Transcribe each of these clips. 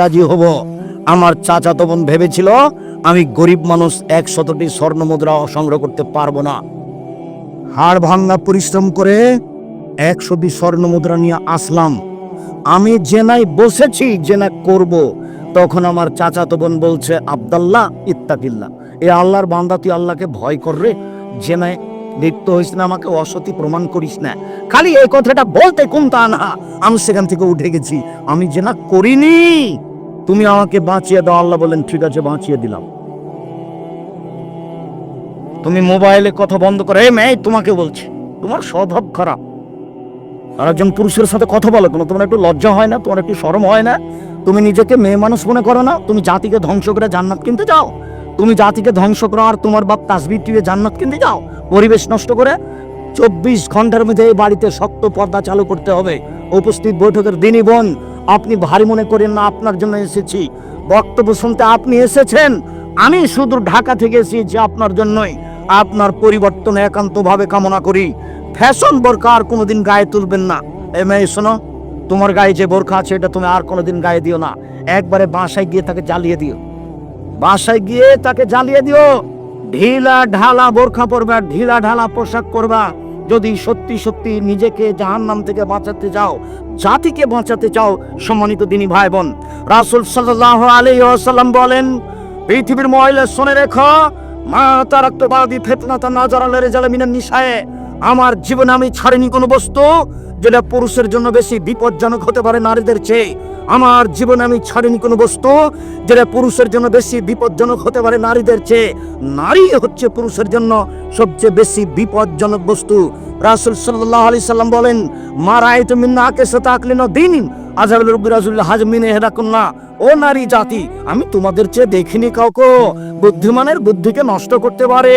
রাজি হব। আমার চাচাতো বোন ভেবেছিল আমি গরিব মানুষ একশতটি স্বর্ণ মুদ্রা সংগ্রহ করতে পারব না। হাড় ভাঙ্গা পরিশ্রম করে একশোটি স্বর্ণ মুদ্রা নিয়ে আসলাম। আমি জেনাই বসেছি জেনা করব। তখন আমার চাচাতো বোন বলছে, আবদাল্লাহ ইত্তাকিল্লা এ আল্লাহর বান্দা, তুই আল্লাহকে ভয় কর রে জেনায় লিপ্ত হইস না, আমাকে অসতি প্রমাণ করিস না। খালি এই কথাটা বলতে কোন তা না। আমি সেখান থেকে উঠে গেছি। আমি জেনা করিনি, তুমি আমাকে বাঁচিয়ে দাও। আল্লাহ বলেন, ঠিক আছে, বাঁচিয়ে দিলাম। তুমি মোবাইলে কথা বন্ধ করে। মেয়ে, তোমাকে বলছে, তোমার স্বভাব খারাপ। আর একজন পুরুষের সাথে কথা বলো কোনো? তোমার একটু লজ্জা হয় না? তোমার একটু শরম হয় না? তুমি নিজেকে মেয়ে মানুষ মনে করো না? তুমি জাতিকে ধ্বংস করে জান্নাত কিনতে যাও। তুমি জাতিকে ধ্বংস করো আর তোমার বাপ তাসবির টিপে জান্নাত কিনতে যাও। পরিবেশ নষ্ট করে চব্বিশ ঘণ্টার মধ্যে এই বাড়িতে শক্ত পর্দা চালু করতে হবে। উপস্থিত বৈঠকের দিনই বোন, আপনি ভারী মনে করেন না, আপনার জন্য এসেছি। বক্তব্য শুনতে আপনি এসেছেন। আমি শুধু ঢাকা থেকে এসেছি আপনার জন্যই। আপনার পরিবর্তন একান্তভাবে কামনা করি। ফ্যাশন বোরকা আর কোনোদিন গায়ে তুলবেন না। এ মেয়ে, শোনো, তোমার গায়ে যে বোরখা আছে, এটা তুমি আর কোনোদিন গায়ে দিও না। একবারে বাসায় গিয়ে তাকে জ্বালিয়ে দিও। বাসায় গিয়ে তাকে জ্বালিয়ে দিও। ঢিলা ঢালা বোরখা পরবা ঢিলা ঢালা পোশাক করবা। যদি সত্যি সত্যি নিজেকে জাহান্নাম থেকে বাঁচাতে চাও, জাতিকে বাঁচাতে চাও, সম্মানিত দিনী ভাই বোন রাসুল সাল্লাহ আলী আসাল্লাম বলেন, পৃথিবীর মহিলা শুনে রেখো মা তার রক্তবাদী ফেতনা তা না জানালে রেজালে মিনার নিশায়। আমার জীবনে আমি ছাড়িনি কোনো বস্তু। যেটা পুরুষের জন্য বেশি বিপজ্জনক হতে পারে নারীদের চেয়ে। আমার জীবনে আমি ছাড়িনি কোনো বস্তু যেটা পুরুষের জন্য বেশি বিপজ্জনক হতে পারে নারীদের চেয়ে। নারী হচ্ছে পুরুষের জন্য সবচেয়ে বেশি বিপজ্জনক বস্তু। রাসুল সাল্লাহ আলি সাল্লাম বলেন, মা রায় তুমি না সাথে আকলিন দিন আজাবুল রব্বি রাজুল হাজমিনে হেরাকুন্না ও নারী জাতি, আমি তোমাদের চেয়ে দেখিনি কাউকে। বুদ্ধিমানের বুদ্ধিকে নষ্ট করতে পারে।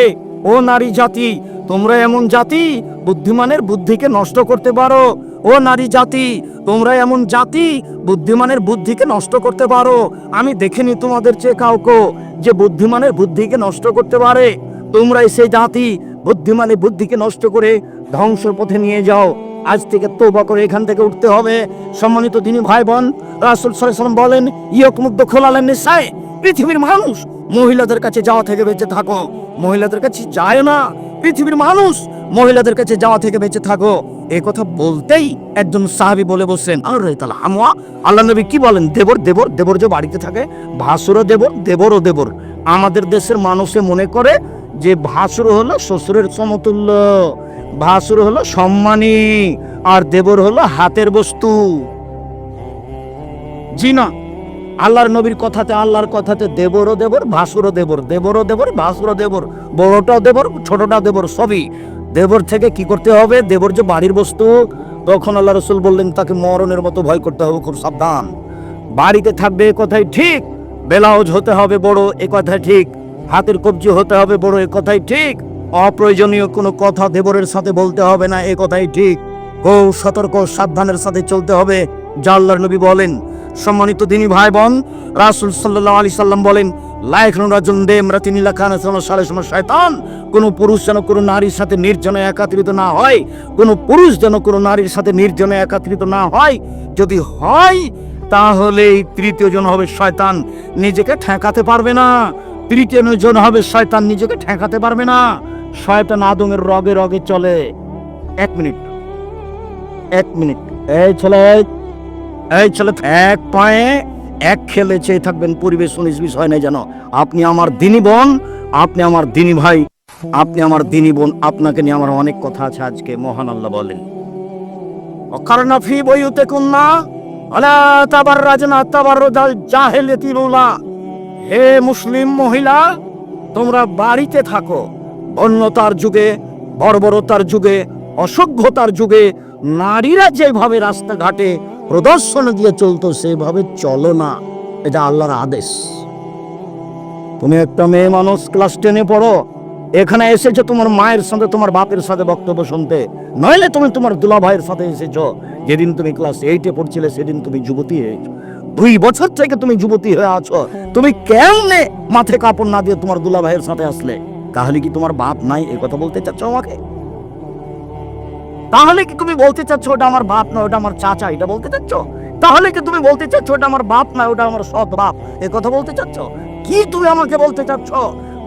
ও নারী জাতি, তোমরা এমন জাতি, বুদ্ধিমানের বুদ্ধিকে নষ্ট করতে পারো। ও নারী জাতি, তোমরা এমন জাতি, বুদ্ধিমানের বুদ্ধিকে নষ্ট করতে পারো। আমি দেখিনি তোমাদের চেয়ে কাউকে যে বুদ্ধিমানের বুদ্ধিকে নষ্ট করতে পারে। তোমরাই সেই জাতি, বুদ্ধিমানের বুদ্ধিকে নষ্ট করে ধ্বংসের পথে নিয়ে যাও। আজ থেকে তোবা করে এখান থেকে উঠতে হবে। সম্মানিত তিনি ভাই বোন রাসুল সাল্লাম বলেন ইয়ক মুগ্ধ খোলালেন নিশায় পৃথিবীর মানুষ। মহিলাদের কাছে যাওয়া থেকে বেঁচে থাকো। মহিলাদের কাছে যায় না। পৃথিবীর মানুষ, মহিলাদের কাছে যাওয়া থেকে বেঁচে থাকো। এই কথা বলতেই একজন সাহাবি বলে বসছেন আরে তাহলে হামুয়া আল্লাহ নবী কি বলেন? দেবর দেবর দেবর যে বাড়িতে থাকে ভাসুরও দেবর দেবরও দেবর। আমাদের দেশের মানুষে মনে করে যে ভাসুর হলো শ্বশুরের সমতুল্য, ভাসুর হলো সম্মানী, আর দেবর হলো হাতের বস্তু। জি না। আল্লাহর নবীর কথাতে, আল্লাহর কথাতে দেবরও দেবর, ভাসুরও দেবর, দেবরও দেবর, ভাসুরও দেবর, বড়টাও দেবর, ছোটটাও দেবর, সবই। দেবর থেকে কি করতে হবে? দেবর যে বাড়ির বস্তু, তখন আল্লাহ রসুল বললেন, তাকে মরণের মতো ভয় করতে হবে, খুব সাবধান। বাড়িতে থাকবে এ কথাই ঠিক বেলাউজ হতে হবে বড়, এ কথাই ঠিক, হাতের কবজি হতে হবে বড়, এ কথাই ঠিক, অপ্রয়োজনীয় কোনো কথা দেবরের সাথে বলতে হবে না, এ কথাই ঠিক। খুব সতর্ক, সাবধানের সাথে চলতে হবে। যা আল্লাহর নবী বলেন সম্মানিত দিনী ভাই বোন রাসুল সাল্লাহ আলি সাল্লাম বলেন শয়তান কোনো পুরুষ যেন কোনো নারীর সাথে নির্জনে একাত্রিত না হয়, কোনো পুরুষ যেন কোনো নারীর সাথে নির্জনে একাত্রিত না হয়। যদি হয়, তাহলে এই তৃতীয় জন হবে শয়তান। নিজেকে ঠেকাতে পারবে না। তৃতীয় জন হবে শয়তান। নিজেকে ঠেকাতে পারবে না। শয়তান আদমের রগে রগে চলে। এক মিনিট। এক মিনিট। এই ছেলে এই ছেলে, এক পায়ে এক খেলে চেয়ে থাকবেন, পরিবেশ উনিশ হয় না যেন। আপনি আমার দিনী বোন, আপনি আমার দিনী ভাই, আপনি আমার দিনী বোন, আপনাকে নিয়ে আমার অনেক কথা আছে আজকে, মহান আল্লাহ বলেন। অকারণা ফি বইতে কন্যা আলা তাবার রাজনা তাবার জাহেলিয়াতি রুলা হে মুসলিম মহিলা, তোমরা বাড়িতে থাকো, বন্যতার যুগে, বর্বরতার যুগে, অসভ্যতার যুগে, নারীরা যেভাবে রাস্তাঘাটে প্রদর্শন দিয়ে চলতো সেভাবে চলো না। এটা আল্লাহর আদেশ। তুমি একটা মেয়ে মানুষ, ক্লাস টেনে পড়ো। এখানে এসেছ তোমার মায়ের সাথে, তোমার বাপের সাথে বক্তব্য শুনতে। নইলে তুমি তোমার দুলা ভাইয়ের সাথে এসেছ। যেদিন তুমি ক্লাস এইটে পড়ছিলে, সেদিন তুমি যুবতী হয়েছো দুই বছর থেকে তুমি যুবতী হয়ে আছো। তুমি কেমনে মাথায় কাপড় না দিয়ে তোমার দুলা ভাইয়ের সাথে আসলে? তাহলে কি তোমার বাপ নাই? এই কথা বলতে চাচ্ছ আমাকে? তাহলে কি তুমি বলতে চাচ্ছ ওটা আমার বাপ না ওটা আমার চাচা? এটা বলতে চাচ্ছ? তাহলে কি তুমি বলতে চাচ্ছ ওটা আমার বাপ না ওটা আমার সৎ বাপ? এ কথা বলতে চাচ্ছ? কি তুমি আমাকে বলতে চাচ্ছ?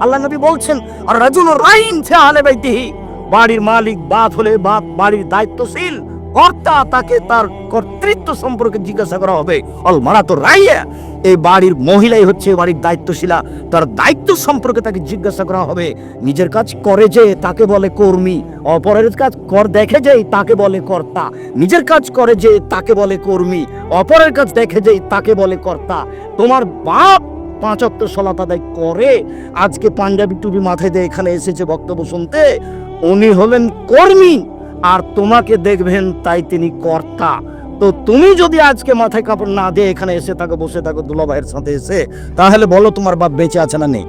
আল্লাহ নবী বলছেন, আর রাজুন রাইন সে আলে বাইতিহি। বাড়ির মালিক বাপ হলে বাপ বাড়ির দায়িত্বশীল। কর্তা তাকে তার কর্তৃত্ব সম্পর্কে জিজ্ঞাসা করা হবে। অল মারা তো রাইয়া। এই বাড়ির মহিলাই হচ্ছে বাড়ির দায়িত্বশীলা। তার দায়িত্ব সম্পর্কে তাকে জিজ্ঞাসা করা হবে। নিজের কাজ করে যে, তাকে বলে কর্মী। অপরের কাজ কর, দেখে যে, তাকে বলে কর্তা। নিজের কাজ করে যে, তাকে বলে কর্মী। অপরের কাজ দেখে যে, তাকে বলে কর্তা। তোমার বাপ পাঁচ অক্ট সলাত আদায় করে, আজকে পাঞ্জাবি টুপি মাথায় দিয়ে এখানে এসেছে বক্তব্য শুনতে। উনি হলেন কর্মী। আর তোমাকে দেখবেন তাই তিনি কর্তা। তো তুমি যদি আজকে মাথায় কাপড় না দিয়ে এখানে এসে থাকো, বসে থাকো দুলা ভাইয়ের সাথে এসে, তাহলে বলো তোমার বাপ বেঁচে আছে না নেই।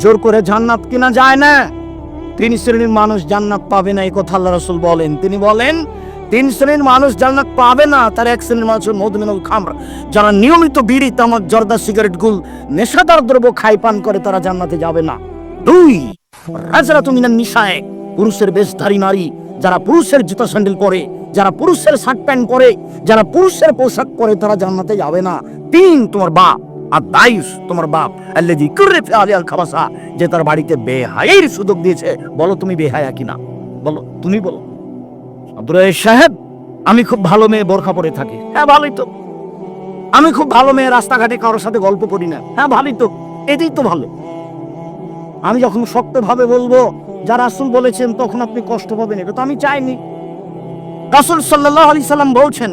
জোর করে জান্নাত কিনা যায় না। তিন শ্রেণির মানুষ জান্নাত পাবে না, এই কথা আল্লাহ রসুল বলেন। তিনি বলেন, তিন শ্রেণির মানুষ জান্নাত পাবে না, তার এক শ্রেণির মানুষ মধুমিনুল খামর। যারা নিয়মিত বিড়ি, তামাক, জর্দা, সিগারেট, গুল, নেশাদার দ্রব্য খাই পান করে, তারা জান্নাতে যাবে না। দুই পুরুষের বেশধারী নারী, যারা পুরুষের জুতা স্যান্ডেল পরে যারা পুরুষের শার্ট প্যান্ট পরে যারা পুরুষের পোশাক পরে, তারা জান্নাতে যাবে না। তিন তোমার বাপ, আর দায়ুস তোমার বাপ খাবাসা, যে তার বাড়িতে বেহায়ের সুযোগ দিয়েছে। বলো, তুমি বেহায়া কিনা? বলো, তুমি বলো। সাহেব, আমি খুব ভালো মেয়ে, বোরখা পরে থাকি। হ্যাঁ ভালোই তো। আমি খুব ভালো মেয়ে, রাস্তাঘাটে কারোর সাথে গল্প করি না। হ্যাঁ ভালোই তো। এটাই তো ভালো। আমি যখন শক্তভাবে বলব, যা রাসুল বলেছেন, তখন আপনি কষ্ট পাবেন। এটা তো আমি চাইনি। রাসুল সাল্লাহ আলি সাল্লাম বলছেন,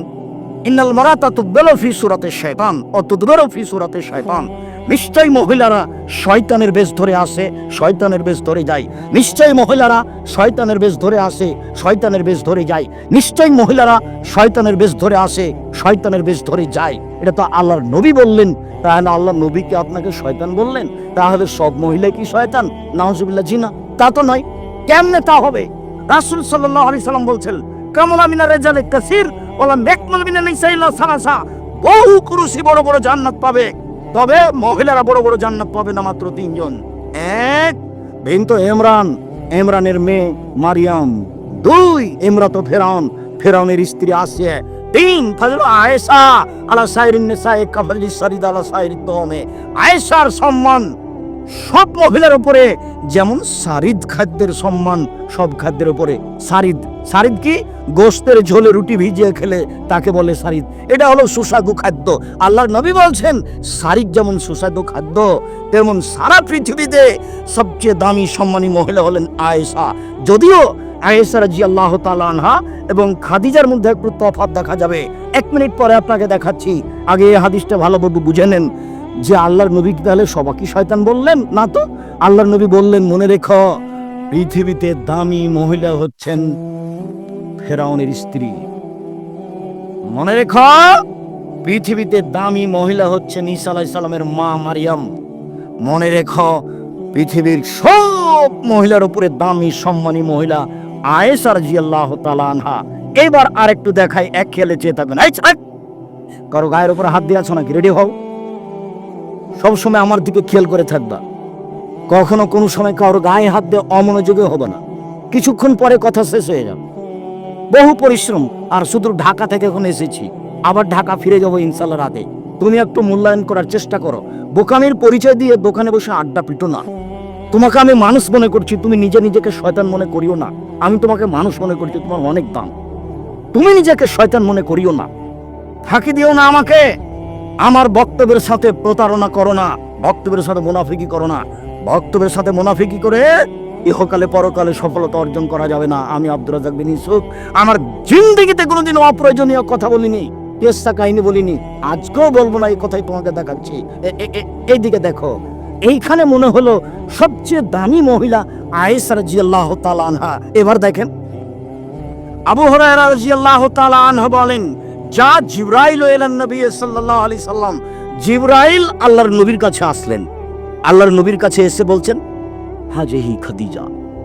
ইন্নাল মারাতা তুবেলো ফি সুরাতে শয়তান অত তুদবেরো ফি সুরাতে শয়তান। নিশ্চয়ই মহিলারা শয়তানের বেশ ধরে আসে, শয়তানের বেশ ধরে যায়। নিশ্চয়ই মহিলারা শয়তানের বেশ ধরে আসে, শয়তানের বেশ ধরে যায়। নিশ্চয়ই মহিলারা শয়তানের বেশ ধরে আসে, শয়তানের বেশ ধরে যায়। এটা তো আল্লাহর নবী বললেন। তাহলে আল্লাহ নবীকে আপনাকে শয়তান বললেন? তাহলে সব মহিলা কি শয়তান? নাহজুবিল্লাহ জিনা। তা তো নয়। কেমনে তা হবে? রাসুল সাল্লাল্লাহু আলাইহি সাল্লাম বলছেন, কামলা মিনা রেজালে কাসির ওলা মেকমল মিনা নিসাইলা সারাসা বহু কুরুসি বড় বড় জান্নাত পাবে। তবে মহিলারা বড় বড় জান্নাত পাবে না মাত্র তিনজন। এক, বিন্ত এমরান এমরানের মেয়ে মারিয়াম। দুই, ইমরাত ফেরাউন। ফেরাউনের স্ত্রী আসে তিন ফজল আয়েশা আলা সাইরিন নিসায়ে কাফলি সারিদ আলা সাইরিদ দমে। আয়েশার সম্মান সব মহিলার উপরে যেমন সারিদ খাদ্যের সম্মান, সব খাদ্যের উপরে। সারিদ সারিদ কি? গোস্তের ঝোলে রুটি ভিজিয়ে খেলে তাকে বলে সারিদ। এটা হলো সুস্বাদু খাদ্য। আল্লাহর নবী বলছেন, সারিদ যেমন সুস্বাদু খাদ্য, তেমন সারা পৃথিবীতে সবচেয়ে দামি সম্মানী মহিলা হলেন আয়েশা। যদিও আয়েশা রাজি আল্লাহ আনহা এবং খাদিজার মধ্যে একটু তফাৎ দেখা যাবে। এক মিনিট পরে আপনাকে দেখাচ্ছি। আগে এই হাদিসটা ভালোভাবে বুঝে নেন। যে আল্লাহর নবী তাহলে সবাইকে শয়তান বললেন? না তো? আল্লাহর নবী বললেন, মনে রেখো, পৃথিবীতে দামি মহিলা হচ্ছেন ফেরাউনের স্ত্রী। মনে রেখো, পৃথিবীতে দামি মহিলা হচ্ছেন ঈসা সালামের মা মারিয়াম। মনে রেখো, পৃথিবীর সব মহিলার উপরে দামি, সম্মানী মহিলা আয়েশা রাদিয়াল্লাহু তাআলা আনহা। এবার আরেকটু দেখাই, এক খেলে চেয়ে থাকবেন। কারও গায়ের উপরে হাত দিয়ে আছো নাকি? রেডি হও। সবসময় আমার দিকে খেয়াল করে থাকবা। কখনো কোনো সময় কারোর গায়ে হাত দিয়ে অমনোযোগী হবে না। কিছুক্ষণ পরে কথা শেষ হয়ে যাবে। বহু পরিশ্রম আর শুধু ঢাকা থেকে এখন এসেছি। আবার ঢাকা ফিরে যাব ইনশাল্লাহ রাতে। তুমি একটু মূল্যায়ন করার চেষ্টা করো। বোকামির পরিচয় দিয়ে দোকানে বসে আড্ডা পিটো না। তোমাকে আমি মানুষ মনে করছি, তুমি নিজে নিজেকে শয়তান মনে করিও না। আমি তোমাকে মানুষ মনে করছি, তোমার অনেক দাম। তুমি নিজেকে শয়তান মনে করিও না। ফাঁকি দিও না আমাকে! আমার বক্তব্যের সাথে প্রতারণা করো না, বক্তব্যের সাথে মুনাফিকি করো না। বক্তব্যের সাথে মুনাফিকি করে ইহকালে, পরকালে সফলতা অর্জন করা যাবে না। আমি আব্দুর রাজাক বিন ইউসুফ, আমার জিন্দগিতে কোনোদিন অপ্রয়োজনীয় কথা বলিনি কেসা কাহিনী বলিনি, আজকেও বলব না এই কথাই তোমাকে দেখাচ্ছি। এইদিকে দেখো, এইখানে মনে হলো সবচেয়ে দামি মহিলা আয়েশা রাদিয়াল্লাহু তাআলা আনহা। এবার দেখেন, আবু হুরায়রা রাদিয়াল্লাহু তাআলা আনহা বলেন যা জিবরাইল নবী সাল্লাল্লাহু আলাইহি সাল্লাম, জিবরাইল আল্লাহর নবীর কাছে আসলেন। আল্লাহর নবীর কাছে এসে বলছেন, হাজেহি খাদিজা।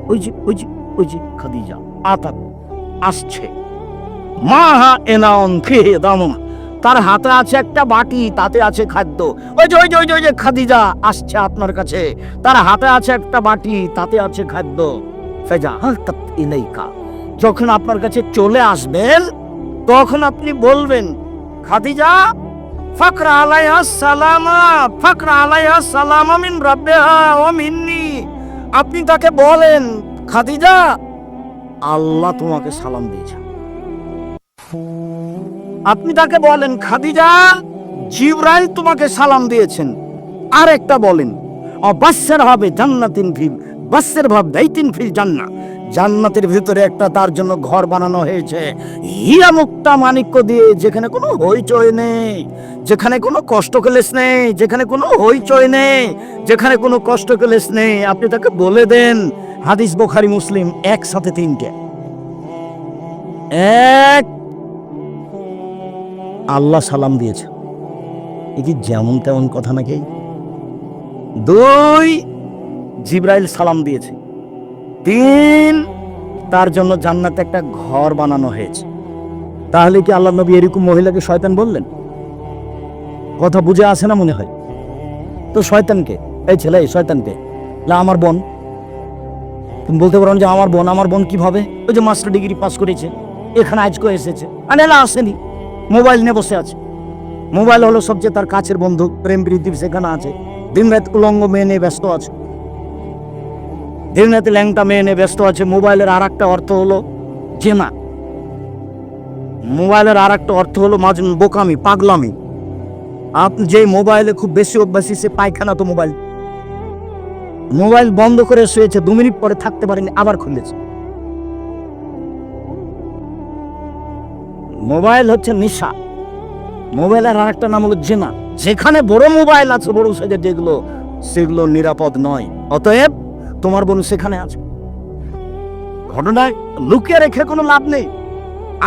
ওই যে ওই যে ওই যে খাদিজা, আতাত আসছে। মা হা এনাউন ফিহে দামুন। তার হাতে আছে একটা বাটি, তাতে আছে খাদ্য। ওই যে ওই যে ওই যে ওই যে খাদিজা আসছে আপনার কাছে। তার হাতে আছে একটা বাটি, তাতে আছে খাদ্য। ফেজা হালতাত ইলাইকা। যখন আপনার কাছে চলে আসবেন তখন আপনি বলবেন? খাদিজা, ফাকরা আলাইহা সালামা, ফাকরা আলাইহা সালামা মিন রাব্বিহা ওয়া মিন্নি। আপনি তাকে বলেন, খাদিজা, আল্লাহ তোমাকে সালাম দিয়েছে। আপনি তাকে বলেন, খাদিজা, জিব্রাইল তোমাকে সালাম দিয়েছেন। আর একটা বলেন অবাস্যের হবে জান্নাতিন ফিল বাস্যের ভাব দাইতিন ফিল জান্না জান্নাতের ভিতরে একটা তার জন্য ঘর বানানো হয়েছে। হীরা মুক্তা মানিক্য দিয়ে, যেখানে কোনো হইচই নেই, যেখানে কোনো কষ্ট কেলেস নেই, যেখানে কোনো হইচই নেই, যেখানে কোনো কষ্ট কেলেস নেই। আপনি তাকে বলে দেন, হাদিস বোখারি, মুসলিম একসাথে তিনটে। এক, আল্লাহ সালাম দিয়েছে। এ কি যেমন তেমন কথা নাকি? দুই, জিব্রাইল সালাম দিয়েছে। তিন তার জন্য জান্নাতে একটা ঘর বানানো হয়েছে। তাহলে কি আল্লাহ নবী এরকম মহিলাকে শয়তান বললেন? কথা বুঝে আসে না মনে হয়। তো শয়তানকে, এই ছেলে, এই শয়তানকে না আমার বোন। তুমি বলতে পারো যে আমার বোন আমার বোন কীভাবে? ওই যে মাস্টার ডিগ্রি পাস করেছে, এখানে আজকে এসেছে। আরে না, আসেনি। মোবাইল নিয়ে বসে আছে। মোবাইল হলো সবচেয়ে তার কাছের বন্ধু, প্রেম প্রীতি সেখানে আছে। দিন রাত উলঙ্গ মেয়ে নিয়ে ব্যস্ত আছে। রাতে ল্যাংটা মেয়ে নিয়ে ব্যস্ত আছে। মোবাইলের আর একটা অর্থ হলো জেনা। মোবাইলের আর একটা অর্থ হলো মাঝ বোকামি, পাগলামি। আপনি যে মোবাইলে খুব বেশি অভ্যাসী, সে পায়খানা তো মোবাইল। মোবাইল বন্ধ করে শুয়েছে, দু মিনিট পরে থাকতে পারেনি, আবার খুলেছে। মোবাইল হচ্ছে নেশা। মোবাইলের আর একটা নাম হলো জেনা। যেখানে বড় মোবাইল আছে, বড় সাইজের যেগুলো, সেগুলো নিরাপদ নয়। অতএব তোমার বোন সেখানে আছে। ঘটনায় লুকিয়ে রেখে কোনো লাভ নেই।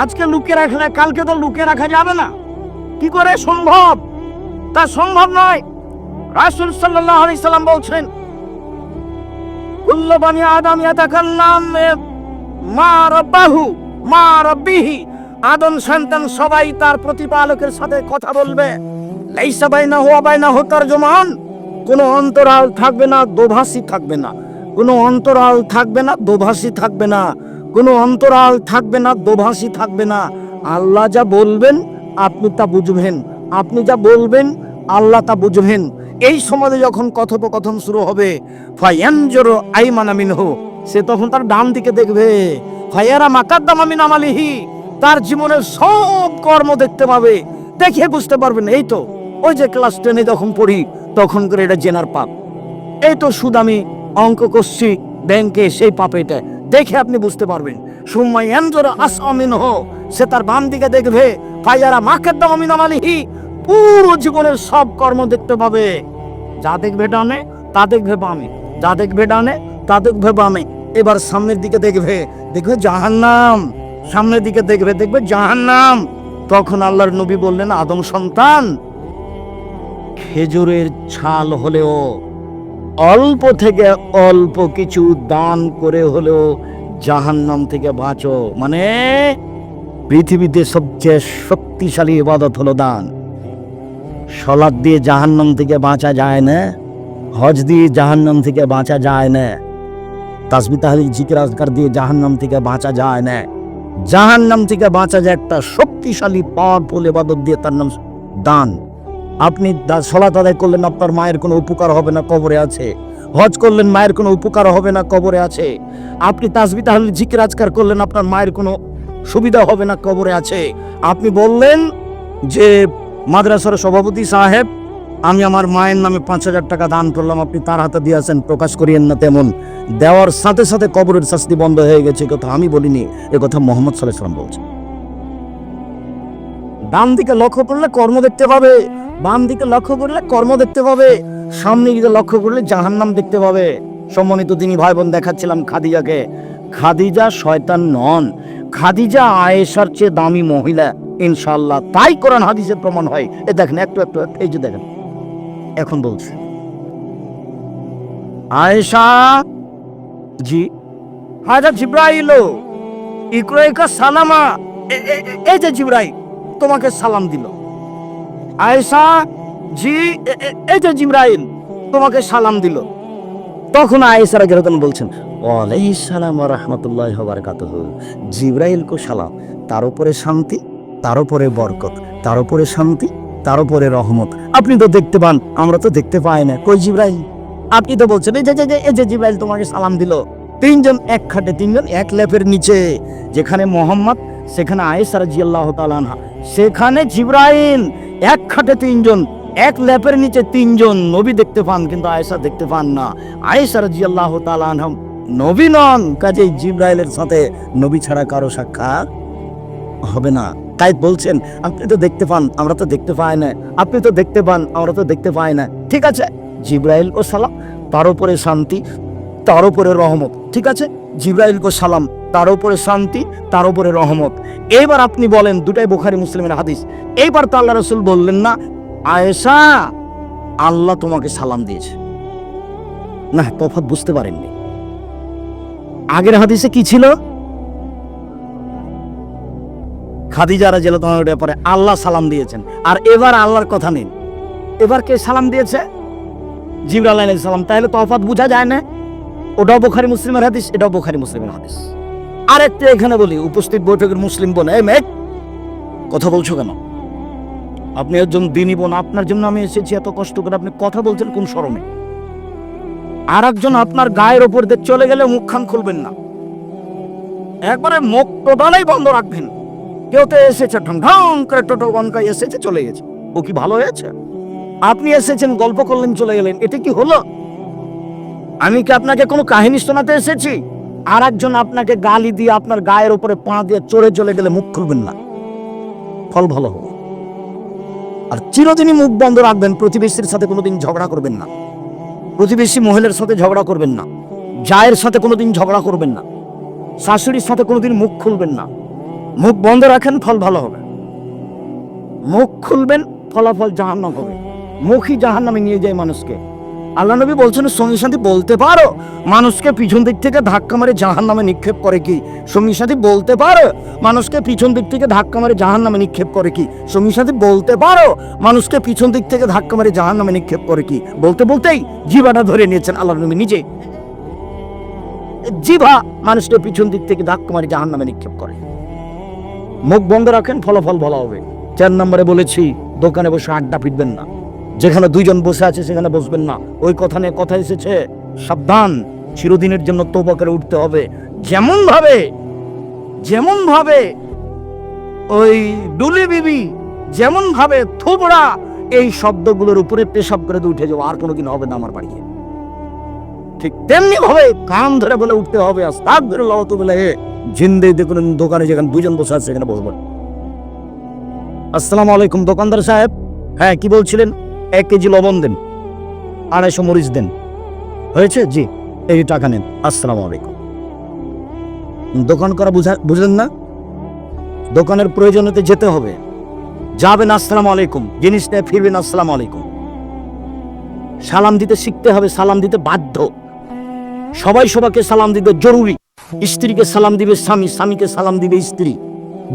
আজকে লুকিয়ে রাখলে কালকে তো লুকিয়ে রাখা যাবে না। কি করে সম্ভব? তা সম্ভব নয়। রাসূল সাল্লাল্লাহু আলাইহি সাল্লাম বলছেন, কুল্লু বানি আদম ইয়াতাকাল্লাম মা রাব্বাহু, মা রাব্বিহি। আদম সন্তান সবাই তার প্রতিপালকের সাথে কথা বলবে। লাইসা বাইনা হুয়া বাইনা হতার জমান কোনো অন্তরাল থাকবে না, দোভাষী থাকবে না। কোনো অন্তরাল থাকবে না, দোভাষী থাকবে না। কোনো অন্তরাল থাকবে না, দোভাষী থাকবে না। আল্লাহ যা বলবেন, আপনি তা বুঝবেন। আপনি যা বলবেন, আল্লাহ তা বুঝবেন। এই সমাজে যখন কথোপকথন শুরু হবে সে তখন তার ডান দিকে দেখবে। তার জীবনের সব কর্ম দেখতে পাবে। দেখে বুঝতে পারবেন, এই তো, ওই যে ক্লাস টেনে যখন পড়ি, তখন করে এটা জেনার পাপ। এই তো সুদ আমি অঙ্ক করছি, ব্যাংকে সেই পাপ এটা দেখে আপনি বুঝতে পারবেন। সময় এনজোর আস আমিন হো। সে তার বাম দিকে দেখবে, ফাইয়ারা মাকের আমিন আমালিহি পুরো জীবনের সব কর্ম দেখতে পাবে। যা দেখবে ডানে, তা দেখবে বামে। যা দেখবে ডানে, তা দেখবে বামে। এবার সামনের দিকে দেখবে দেখবে জাহান্নাম। সামনের দিকে দেখবে দেখবে জাহান্নাম। তখন আল্লাহর নবী বললেন, আদম সন্তান, খেজুরের ছাল হলেও অল্প থেকে অল্প কিছু দান করে হলেও জাহান্নাম থেকে বাঁচো। মানে পৃথিবীতে সবচেয়ে শক্তিশালী ইবাদত হলো দান। সলাদ দিয়ে জাহান্নাম থেকে বাঁচা যায় না, হজ দিয়ে জাহান্নাম থেকে বাঁচা যায় না তাসবি তাহলে জিকির, আজকার দিয়ে জাহান্নাম থেকে বাঁচা যায় না। জাহান্নাম থেকে বাঁচা যায় একটা শক্তিশালী পাওয়ারফুল ইবাদত দিয়ে তার নাম দান। আপনি সলাত আদায় করলেন, আপনার মায়ের কোনো উপকার হবে না, কবরে আছে। হজ করলেন, মায়ের কোনো উপকার হবে না, কবরে আছে। আপনি তাসবি তাহলে জিকির আজকার করলেন, আপনার মায়ের কোনো সুবিধা হবে না, কবরে আছে। আপনি বললেন যে, মাদ্রাসার সভাপতি সাহেব, আমি আমার মায়ের নামে পাঁচ হাজার টাকা দান করলাম, আপনি তার হাতে দিয়েছেন, প্রকাশ করিয়েন না তেমন। দেওয়ার সাথে সাথে কবরের শাস্তি বন্ধ হয়ে গেছে কথা আমি বলিনি কথা মোহাম্মদ সাল্লাহ সাল্লাম বলছে ডান দিকে লক্ষ্য করলে কর্ম দেখতে পাবে, বাম দিকে লক্ষ্য করলে কর্ম দেখতে পাবে, সামনে দিকে লক্ষ্য করলে জাহান্নাম দেখতে পাবে। সম্মানিত তিনি ভাই বোন দেখাচ্ছিলাম খাদিজাকে। খাদিজা শয়তান নন, খাদিজা আয়েশার চেয়ে দামি মহিলা ইনশাল্লাহ তাই কোরআন হাদিসের প্রমাণ হয়। এ দেখেন, একটু একটু এই যে দেখেন। এখন বলছে, আয়েশা, জি হাজা জিব্রাইল, ইকরাইকা সালামা এই যে জিব্রাইল। তোমাকে সালাম দিল। আয়েশা, জি এই যে জিব্রাইল, তোমাকে সালাম দিল। তখন আয়েসারা গেরতন বলছেন সালাম রাহমাতুল্লাহি ওয়া বারাকাতুহু। জিব্রাইল কো সালাম, তার উপরে শান্তি, তার উপরে বরকত, তার উপরে শান্তি, তার উপরে রহমত। আপনি তো দেখতে পান, আমরা তো দেখতে পাই না। কই জিব্রাইল? আপনি তো বলছেন, এই যে যে- এই যে জিব্রাইল তোমাকে সালাম দিল। তিনজন এক খাটে, তিনজন এক লেপের নিচে, যেখানে মোহাম্মদ সেখানে আয়েশা রাদিয়াল্লাহু তাআলা আনহা, সেখানে জিব্রাইল এক খাটে তিনজন, এক ল্যাপের নিচে তিনজন নবী দেখতে পান, কিন্তু আয়েশা দেখতে পান না। আয়েশা রাদিয়াল্লাহু তাআলা আনহা নবী নন, কাজেই জিব্রাইলের সাথে নবী ছাড়া কারও সাক্ষাৎ হবে না। তাই বলছেন, আপনি তো দেখতে পান, আমরা তো দেখতে পাই না। আপনি তো দেখতে পান, আমরা তো দেখতে পাই না। ঠিক আছে, জিব্রাইল ও সালাম, তার উপরে শান্তি, তার উপরে রহমত, ঠিক আছে? জিব্রাইল কো সালাম, তার উপরে শান্তি, তার উপরে রহমত। এইবার আপনি বলেন, দুটাই বুখারি মুসলিমের হাদিস। এইবার তো আল্লাহ রসুল বললেন না, আয়েশা, আল্লাহ তোমাকে সালাম দিয়েছে। না, তফাৎ বুঝতে পারেননি। আগের হাদিসে কি ছিল? খাদিজা জেলা তোমার ব্যাপারে আল্লাহ সালাম দিয়েছেন। আর এবার আল্লাহর কথা নিন এবার কে সালাম দিয়েছে? জিবরাল আলাইহিস সালাম। তাহলে তফাত বোঝা যায় না। ওটাও বোখারি মুসলিমের হাদিস, এটাও বোখারি মুসলিমের হাদিস। আরেকটা এখানে বলি, উপস্থিত বৈঠকের মুসলিম বোন, এই মেঘ কথা বলছো কেন? আপনি একজন দিনী বোন, আপনার জন্য আমি এসেছি, এত কষ্ট করে আপনি কথা বলছেন কোন শরমে? আর একজন আপনার গায়ের ওপর দিয়ে চলে গেলে মুখ খান খুলবেন না। একবারে মুখ টোটালাই বন্ধ রাখবেন। কেউ তো এসেছে, ঢং ঢং করে টোটো বনকায় এসেছে, চলে গেছে। ও কি ভালো হয়েছে? আপনি এসেছেন, গল্প করলেন, চলে গেলেন, এটা কি হলো? আমি কি আপনাকে কোনো কাহিনী শোনাতে এসেছি? আর একজন আপনাকে গালি দিয়ে আপনার গায়ের উপরে পা দিয়ে চড়ে চলে গেলে মুখ খুলবেন না। ফল ভালো হবে আর চিরদিনই মুখ বন্ধ রাখবেন, প্রতিবেশীর সাথে কোনোদিন ঝগড়া করবেন না। প্রতিবেশী মহিলার সাথে ঝগড়া করবেন না। জায়ের সাথে কোনোদিন ঝগড়া করবেন না। শাশুড়ির সাথে কোনোদিন মুখ খুলবেন না। মুখ বন্ধ রাখেন, ফল ভালো হবে। মুখ খুলবেন, ফলাফল জাহান্নাম হবে। মুখই জাহান্নামে নিয়ে যায় মানুষকে। আল্লাহ নবী বলছেন, সঙ্গী সাথী বলতে পারো? মানুষকে পিছন দিক থেকে ধাক্কা মারে জাহান নামে নিক্ষেপ করে কি? সঙ্গী সাথী বলতে পারো? মানুষকে পিছন দিক থেকে ধাক্কা মারে জাহান নামে নিক্ষেপ করে কি? সঙ্গী সাথী বলতে পারো? মানুষকে পিছন দিক থেকে ধাক্কা মারে জাহান নামে নিক্ষেপ করে কি? বলতে বলতেই জিবাটা ধরে নিয়েছেন আল্লাহ নবী নিজে। জিভা মানুষকে পিছন দিক থেকে ধাক্কা মারে জাহান নামে নিক্ষেপ করে। মুখ বন্ধ রাখেন, ফলাফল ভালো হবে। চার নম্বরে বলেছি, দোকানে বসে আড্ডা পিটবেন না। যেখানে দুইজন বসে আছে, সেখানে বসবেন না। ওই কথা নিয়ে কথা এসেছে। সাবধান, চিরদিনের জন্য তোবা করে উঠতে হবে। যেমন ভাবে যেমন ভাবে ওই ডুলি বিবি যেমন ভাবে থুবড়া এই শব্দগুলোর উপরে পেশাব করে উঠে যাব আর কোনো কোনোদিন হবে না আমার বাড়িতে। ঠিক তেমনি ভাবে কান ধরে বলে উঠতে হবে আস্তাক ধরে লড়ত বলে জিন্দে দেখুন, দোকানে যেখানে দুজন বসে আছে, সেখানে বসবেন। আসসালামু আলাইকুম দোকানদার সাহেব। হ্যাঁ কি বলছিলেন? এক কেজি লবণ দেন, আড়াইশো মরিচ দেন। হয়েছে? জি, এই টাকা নেন। আসসালামু আলাইকুম। দোকান করা বুঝা, বুঝলেন না? দোকানের প্রয়োজনীয়তে যেতে হবে। যাবেন, আসসালামু আলাইকুম। জিনিস নিয়ে ফিরবেন, আসসালামু আলাইকুম। সালাম দিতে শিখতে হবে, সালাম দিতে বাধ্য। সবাই সবাইকে সালাম দিতে জরুরি। স্ত্রীকে সালাম দিবে স্বামী, স্বামীকে সালাম দিবে স্ত্রী।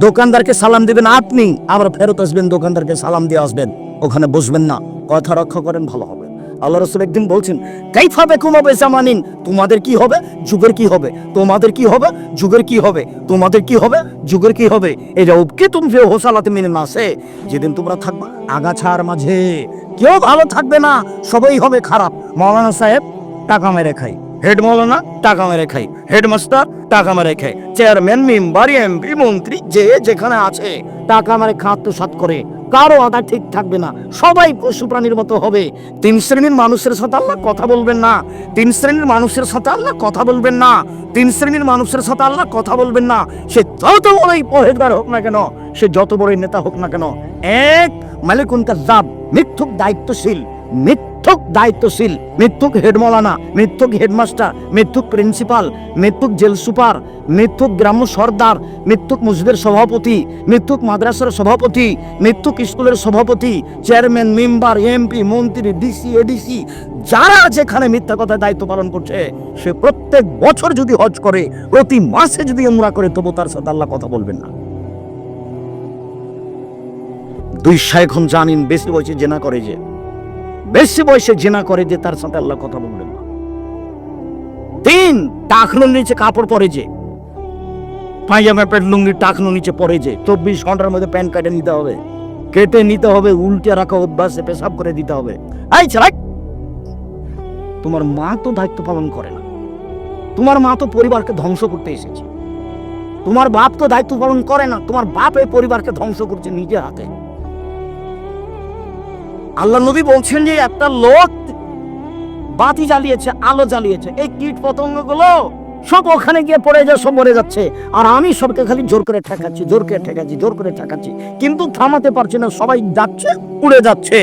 দোকানদারকে সালাম দিবেন আপনি। আবার ফেরত আসবেন, দোকানদারকে সালাম দিয়ে আসবেন। ওখানে বসবেন না। কথা রক্ষা করেন, ভালো হবে। আল্লাহ রসুল একদিন বলছেন কাইফাবে কুমাবে জামানিন তোমাদের কি হবে? যুগের কি হবে? তোমাদের কি হবে? যুগের কি হবে? তোমাদের কি হবে? যুগের কি হবে? এটা উপকে তুমি হোসালাতে মেনে না যেদিন তোমরা থাকবা আগাছার মাঝে। কেউ ভালো থাকবে না, সবাই হবে খারাপ। মৌলানা সাহেব, টাকা মেরে খাই। হেড মৌলানা টাকা মেরে খাই। হেডমাস্টার টাকা মেরে খাই। চেয়ারম্যান, মেম্বার, এমপি, মন্ত্রী, যে যেখানে আছে। টাকা মেরে খাদ্য সাত করে। কারও আদা ঠিক থাকবে না। সবাই পশু প্রাণীর মতো হবে। তিন শ্রেণির মানুষের সাথে আল্লাহ কথা বলবেন না। তিন শ্রেণির মানুষের সাথে আল্লাহ কথা বলবেন না। তিন শ্রেণির মানুষের সাথে আল্লাহ কথা বলবেন না। সে যত বড়ই পহেদার হোক না কেন, সে যত বড়ই নেতা হোক না কেন, এক মালিকুন কাজাব মিথ্যুক দায়িত্বশীল, মিথ্যুক দায়িত্বশীল, মিথ্যুক হেডমলানা মিথ্যুক হেডমাস্টার মিথ্যুক প্রিন্সিপাল মিথ্যুক জেল সুপার মিথ্যুক গ্রাম্য সর্দার, মিথ্যুক মসজিদের সভাপতি, মিথ্যুক মাদ্রাসার সভাপতি, মিথ্যুক স্কুলের সভাপতি চেয়ারম্যান মেম্বার এমপি মন্ত্রী ডিসি এডিসি যারা যেখানে মিথ্যা কথা দায়িত্ব পালন করছে, সে প্রত্যেক বছর যদি হজ করে, প্রতি মাসে যদি উমরা করে, তবু তার সাথে আল্লাহ কথা বলবেন না। দুই এখন জানিন বেশি বয়সে জেনা করে যে বেশি বয়সে জেনা করে যে তার সাথে আল্লাহ কথা বলবেন না। তিন টাকনুর নিচে কাপড় পরে যে, পায়জামা প্যান্ট লুঙ্গি টাকনু নিচে পরে যে, চব্বিশ ঘণ্টার মধ্যে প্যান্ট কেটে নিতে হবে, কেটে নিতে হবে, উল্টে রাখা অভ্যাসে পেশাব করে দিতে হবে। এই ছেলে, তোমার মা তো দায়িত্ব পালন করে না। তোমার মা তো পরিবারকে ধ্বংস করতে এসেছে। তোমার বাপ তো দায়িত্ব পালন করে না। তোমার বাপ এই পরিবারকে ধ্বংস করছে নিজের হাতে। আল্লাহ নবী বলছেন যে একটা লোক বাতি জ্বালিয়েছে, আলো জ্বালিয়েছে। এই কীট পতঙ্গগুলো সব ওখানে গিয়ে পড়ে যায়, সব মরে যাচ্ছে। আর আমি সবকে খালি জোর করে ঠেকাচ্ছি, জোর করে ঠেকাচ্ছি, জোর করে ঠেকাচ্ছি। কিন্তু থামাতে পারছি না, সবাই যাচ্ছে, উড়ে যাচ্ছে।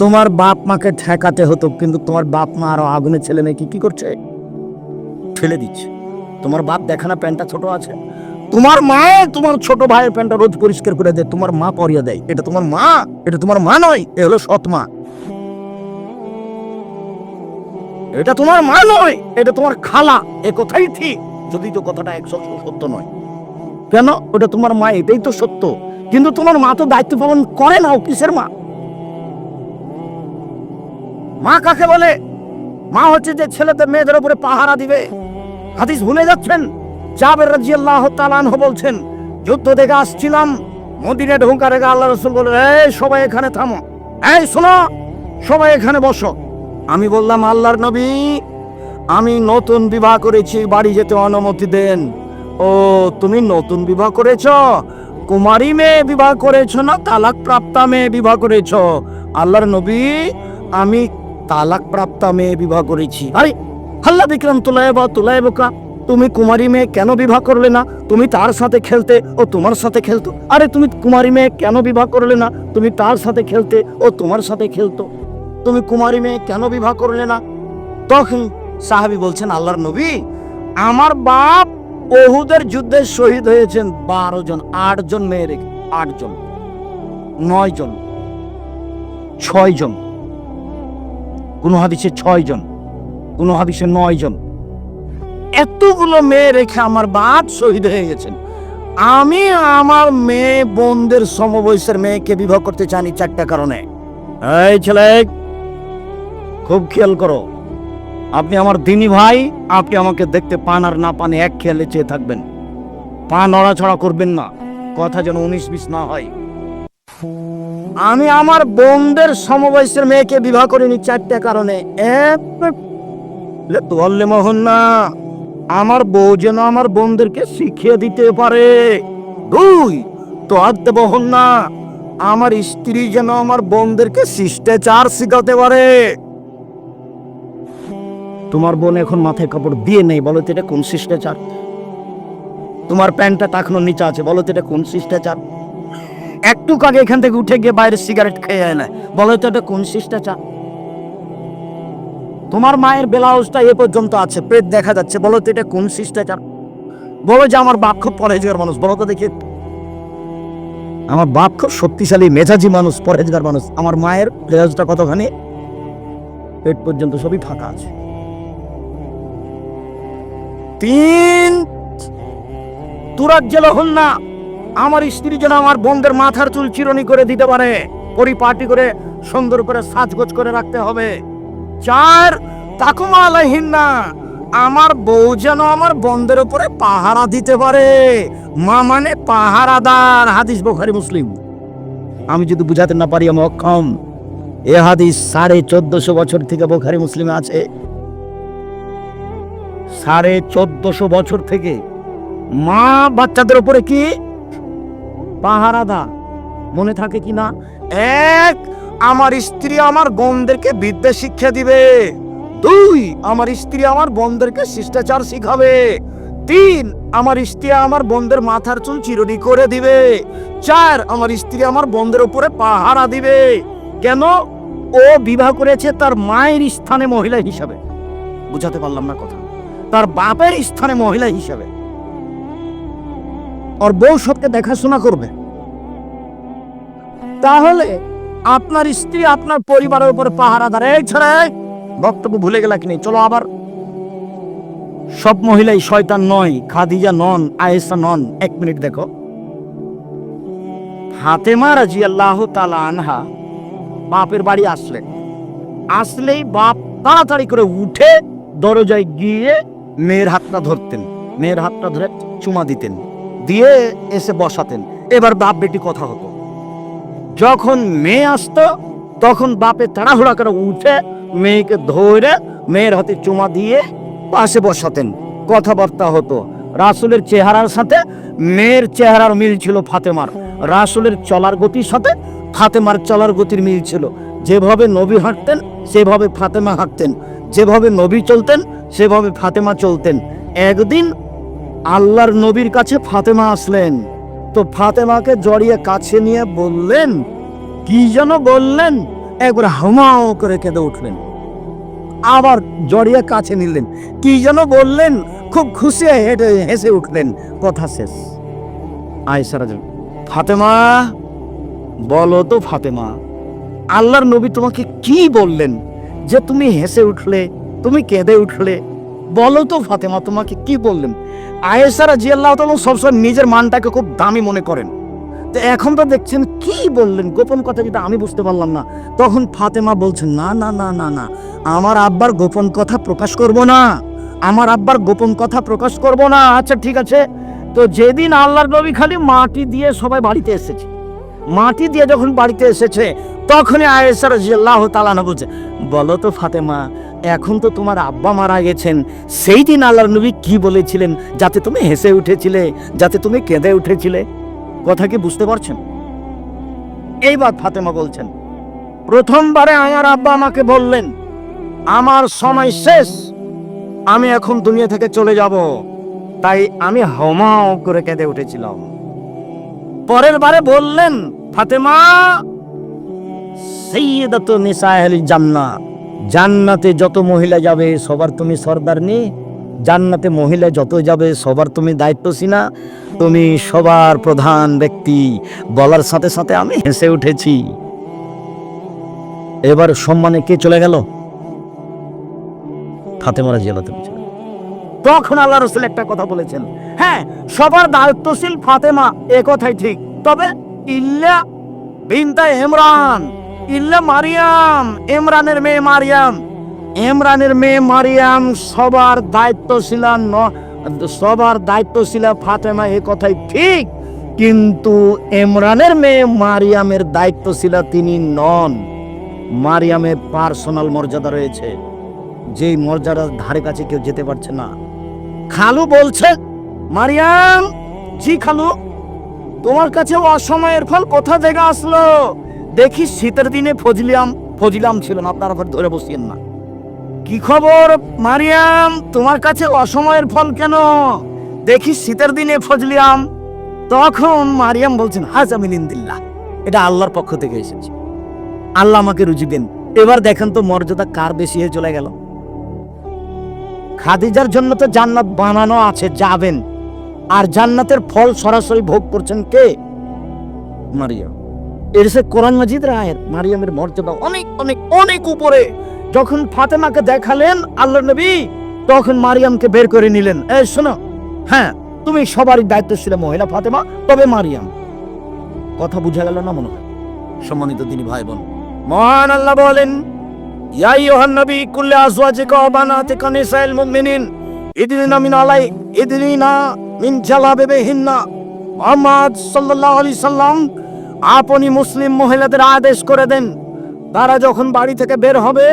তোমার বাপ মাকে ঠেকাতে হতো, কিন্তু তোমার বাপ মা আরও আগুনে ছেলে মেয়েকে কি করছে? ফেলে দিচ্ছে। তোমার বাপ দেখে না প্যান্টটা ছোট আছে? তোমার মা, তোমার ছোট ভাইয়ের প্যান্টটা রোজ পরিষ্কার করে দেয়, তোমার মা পরিয়ে দেয়। এটা তোমার মা, এটা তোমার মা নয়, এ হলো সৎ মা। এটা তোমার মা নয়, এটা তোমার খালা, এ কথাই ঠিক। যদি তো কথাটা একশো সত্য নয়। কেন? ওটা তোমার মা, এটাই তো সত্য। কিন্তু তোমার মা তো দায়িত্ব পালন করে না, অফিসের মা। মা কাকে বলে? মা হচ্ছে যে ছেলেতে মেয়েদের উপরে পাহারা দিবে। হাদিস ভুলে যাচ্ছেন? জাবের রাজিয়াল্লাহ তালানহ বলছেন, যুদ্ধ দেখে আসছিলাম মদিনে ঢোকা রেখে আল্লাহ রসুল বলে এই, সবাই এখানে থামো। এই, শোনো, সবাই এখানে বসো। আমি বললাম, আল্লাহর নবী, আমি নতুন বিবাহ করেছি, বাড়ি যেতে অনুমতি দেন। ও, তুমি নতুন বিবাহ করেছ? কুমারী মেয়ে বিবাহ করেছ না তালাক প্রাপ্তা মেয়ে বিবাহ করেছ? আল্লাহর নবী, আমি তালাক প্রাপ্তা মেয়ে বিবাহ করেছি। আরে আল্লাহ বিক্রম তুলায় বা তুলায় বোকা তুমি কুমারী মেয়ে কেন বিবাহ করলে না? তুমি তার সাথে খেলতে ও তোমার সাথে খেলতো। আরে তুমি কুমারী মেয়ে কেন বিবাহ করলে না? তুমি তার সাথে খেলতে ও তোমার সাথে খেলতো। তুমি কুমারী মেয়ে কেন বিবাহ করলে না? তখন সাহাবি বলছেন, আল্লাহর নবী, আমার বাপ ওহুদের যুদ্ধে শহীদ হয়েছেন বারো জন, আট জন মেয়ে রেখে আট জন, নয় জন, ছয় জন, কোন হাদিসে ছয় জন, কোন হাদিসে নয় জন এতগুলো মেয়ে রেখে আমার বাপ শহীদ হয়ে গেছেন আমি আমার মেয়ে বোনদের সমবয়সের মেয়েকে বিবাহ করতে চানি চারটা কারণে এই ছেলে খুব খেয়াল করো আপনি আমার দিনী ভাই আপনি আমাকে দেখতে পান আর না পান এক খেয়ালে চেয়ে থাকবেন পা নড়াছড়া করবেন না কথা যেন উনিশ বিশ না হয় আমি আমার বোনদের সমবয়সের মেয়েকে বিবাহ করিনি চারটে কারণে এক মোহন না বউ যেন আমার বোনদেরকে শিখিয়ে দিতে পারে। দুই তো আদতে বহন না। আমার স্ত্রী যেন আমার বোনদেরকে শিষ্টাচার শিখাতে পারে। তোমার বোন এখন মাথায় কাপড় দিয়ে নেই, বলো তো এটা কোন শিষ্টাচার? তোমার প্যান্টটা টাকানোর নিচে আছে, বলো তো এটা কোন শিষ্টাচার? একটু আগে এখান থেকে উঠে গিয়ে বাইরে সিগারেট খেয়ে এনে বলো তো এটা কোন শিষ্টাচার? তোমার মায়ের ব্লাউজটা এ পর্যন্ত আছে পেট দেখা যাচ্ছে। বলো তো এটা কোন শিষ্টাচার? বলো যে আমার বাপ খুব পরেজগার মানুষ, বলো তো দেখি। আমার বাপ খুব শক্তিশালী মেজাজি মানুষ পরেজগার মানুষ। আমার মায়ের ব্লাউজটা কতখানি? পেট পর্যন্ত সবই ফাঁকা আছে। তিন, তুরাজ্জেল হন না। আমার স্ত্রী যেন আমার বোনদের মাথার চুল চিরনি করে দিতে পারে, পরিপাটি করে সুন্দর করে সাজগোজ করে রাখতে হবে। চার তাকুমা আলাইহিন না আমার বউ যেন আমার বন্ধের উপরে পাহারা দিতে পারে। মা মানে পাহারাদার, হাদিস বোখারি মুসলিম। আমি যদি বুঝাতে না পারি আমি অক্ষম এ হাদিস সাড়ে চোদ্দশো বছর থেকে বোখারি মুসলিমে আছে। সাড়ে চোদ্দশো বছর থেকে মা বাচ্চাদের উপরে কি? পাহারাদা মনে থাকে কি না? এক আমার স্ত্রী আমার বোনদেরকে বিদ্যা শিক্ষা দিবে। দুই, আমার স্ত্রী আমার বোনদেরকে শিষ্টাচার শিখাবে। তিন, আমার স্ত্রী আমার বোনদের মাথার চুল চিরনি করে দিবে। চার, আমার স্ত্রী আমার বোনদের উপরে পাহারা দিবে। কেন? ও বিবাহ করেছে তার মায়ের স্থানে মহিলা হিসাবে। বুঝাতে পারলাম না কথা। তার বাপের স্থানে মহিলা হিসাবে। ওর বউ সবকে দেখাশোনা করবে। তাহলে আপনার স্ত্রী আপনার পরিবারের উপরে পাহারা দাঁড়ে এই ছেড়ে বক্তব্য ভুলে গেলা কিনে চলো আবার। সব মহিলাই শয়তান নয়, খাদিজা নন আয়েসা নন। এক মিনিট দেখো। ফাতেমা রাজি আল্লাহ তালা আনহা বাপের বাড়ি আসলেন। আসলেই বাপ তাড়াতাড়ি করে উঠে দরজায় গিয়ে মেয়ের হাতটা ধরতেন। মেয়ের হাতটা ধরে চুমা দিতেন। দিয়ে এসে বসাতেন। এবার বাপ বেটি কথা হতো। যখন মেয়ে আসতো, তখন বাপে তাড়াহুড়া করে উঠে মেয়েকে ধরে মেয়ের হাতে চুমা দিয়ে পাশে বসাতেন। কথাবার্তা হতো। রাসুলের চেহারার সাথে মেয়ের চেহারার মিল ছিল ফাতেমার। রাসুলের চলার গতির সাথে ফাতেমার চলার গতির মিল ছিল। যেভাবে নবী হাঁটতেন, সেভাবে ফাতেমা হাঁটতেন। যেভাবে নবী চলতেন, সেভাবে ফাতেমা চলতেন। একদিন আল্লাহর নবীর কাছে ফাতেমা আসলেন। তো ফাতেমাকে জড়িয়ে কাছে নিয়ে বললেন, কি যেন বললেন? একবার হামাও করে কেঁদে উঠলেন। আবার জড়িয়ে কাছে নিলেন। কি যেন বললেন? খুব খুশি হেঁটে হেসে উঠলেন। কথা শেষ। আয়সারা ফাতেমা, বলো তো ফাতেমা, আল্লাহর নবী তোমাকে কি বললেন যে তুমি হেসে উঠলে, তুমি কেঁদে উঠলে? বলো তো ফাতেমা, তোমাকে কি বললেন? আয়েসারা জি আল্লাহ সবসময় নিজের মানটাকে খুব দামি মনে করেন। তো এখন তো দেখছেন কি বললেন? গোপন কথা যেটা আমি বুঝতে পারলাম না। তখন ফাতেমা বলছেন, না না না না না, আমার আব্বার গোপন কথা প্রকাশ করব না। আমার আব্বার গোপন কথা প্রকাশ করব না। আচ্ছা ঠিক আছে। তো যেদিন আল্লাহর নবী খালি মাটি দিয়ে সবাই বাড়িতে এসেছে। মাটি দিয়ে যখন বাড়িতে এসেছে, তখনই আয়েসার আল্লাহ তালানা বলছে, বলো তো ফাতেমা এখন তো তোমার আব্বা মারা গেছেন। সেই দিন আল্লাহর নবী কি বলেছিলেন? যাতে তুমি হেসে উঠেছিলে, যাতে তুমি কেঁদে উঠেছিলে। কথা কি বুঝতে পারছেন? এইবার ফাতেমা বলছেন, প্রথমবারে আমার আব্বা আমাকে বললেন, আমার সময় শেষ, আমি এখন দুনিয়া থেকে চলে যাব। তাই আমি হমাও করে কেঁদে উঠেছিলাম। পরের বারে বললেন, ফাতেমা, সৈয়দাত নিসাইল জান্নাত জান্নাতে যত মহিলা যাবে, সবার তুমি সর্দারনি জান্নাতে মহিলা যত যাবে, সবার তুমি দায়িত্বশীনা তুমি সবার প্রধান ব্যক্তি। বলার সাথে সাথে আমি হেসে উঠেছি। এবার সম্মানে কে চলে গেল? ফাতেমারা জেলাতে তখন আল্লাহ রসুল একটা কথা বলেছেন। হ্যাঁ সবার দায়িত্বশীল ফাতেমা, এ কথাই ঠিক। তবে ইল্লা বিনতা ইমরান। ইল্লা মারিয়াম, ইমরানের মেয়ে মারিয়াম। ইমরানের মেয়ে মারিয়াম সবার দায়িত্বশীল সবার দায়িত্বশীল ফাতেমা এ কথাই ঠিক, কিন্তু ইমরানের মেয়ে মারিয়ামের দায়িত্বশীল তিনি নন। মারিয়ামের পার্সোনাল মর্যাদা রয়েছে। যেই মর্যাদার ধারে কাছে কেউ যেতে পারছে না। খালু বলছে, মারিয়াম, জি খালু, তোমার কাছে অসময়ের ফল কোথা থেকে আসলো? দেখি শীতের দিনে ফজলিয়াম ফজলিয়াম ছিল না, আপনারা ধরে বসিয়েন না। কি খবর, মারিয়াম? তোমার কাছে অসময়ের ফল কেন? দেখি শীতের দিনে ফজলিয়াম তখন মারিয়াম বলছেন হাজামিনিন্দিল্লাহ এটা আল্লাহর পক্ষ থেকে এসেছে। আল্লাহ আমাকে রুজি দেন। এবার দেখেন তো মর্যাদা কার বেশি হয়ে চলে গেল। খাদিজার জন্য তো জান্নাত বানানো আছে, যাবেন। আর জান্নাতের ফল সরাসরি ভোগ করছেন কে? মারিয়াম। এর সে কোরআন মাজিদের আয়ের মারিয়ামের মর্যাদা অনেক অনেক অনেক উপরে। যখন ফাতেমাকে দেখালেন আল্লাহ নবী, তখন মারিয়ামকে বের করে নিলেন। এই শোনো। হ্যাঁ তুমি সবারই দায়িত্বশীল মহিলা ফাতেমা, তবে মারিয়াম। কথা বুঝা গেল না মনে হয়? সম্মানিত তিনি ভাই বোন মহান আল্লাহ বলেন, ইয়া আইয়ুহান নবী, কুল্লি আজওয়াজিকা ওয়া বানাতিকা নিসাইল মুমিনিন ইদিনা মিন আলাই ইদিনা মিন জালাবিবিহিন্না মুহাম্মদ সাল্লাল্লাহু আলাইহি সাল্লাম আপনি মুসলিম মহিলাদের আদেশ করে দেন। তারা যখন বাড়ি থেকে বের হবে,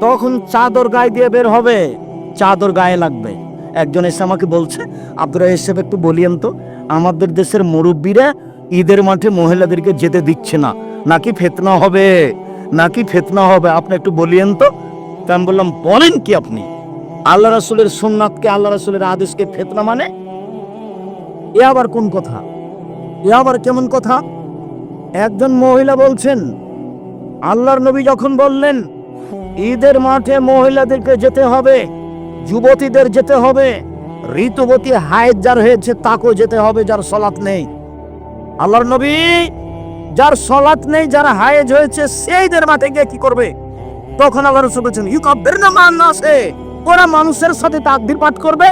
তখন চাদর গায়ে দিয়ে বের হবে। চাদর গায়ে লাগবে। একজন এসে আমাকে বলছে আপনারা এসব একটু বলিয়েন তো, আমাদের দেশের মুরব্বীরা ঈদের মাঠে মহিলাদেরকে যেতে দিচ্ছে না। নাকি ফেতনা হবে? নাকি ফেতনা হবে? আপনি একটু বলিয়েন তো। তা আমি বললাম, বলেন কি আপনি? আল্লাহ রাসুলের সোমনাথকে আল্লাহ রাসুলের আদেশকে ফেতনা মানে? এ আবার কোন কথা? এ আবার কেমন কথা? একজন মহিলা বলছেন, আল্লাহর নবী যখন বললেন, ঈদের মাঠে মহিলাদেরকে যেতে হবে, যুবতীদের যেতে হবে, ঋতুবতী হায়ের যার হয়েছে তাকেও যেতে হবে যার সলাৎ নেই। আল্লাহর নবী যার সলাৎ নেই, যার হায়েজ হয়েছে সেইদের মাঠে গিয়ে কি করবে? তখন আল্লাহ রসুল বলছেন ইউ কাব্যের না মান আছে ওরা মানুষের সাথে তাকদির পাঠ করবে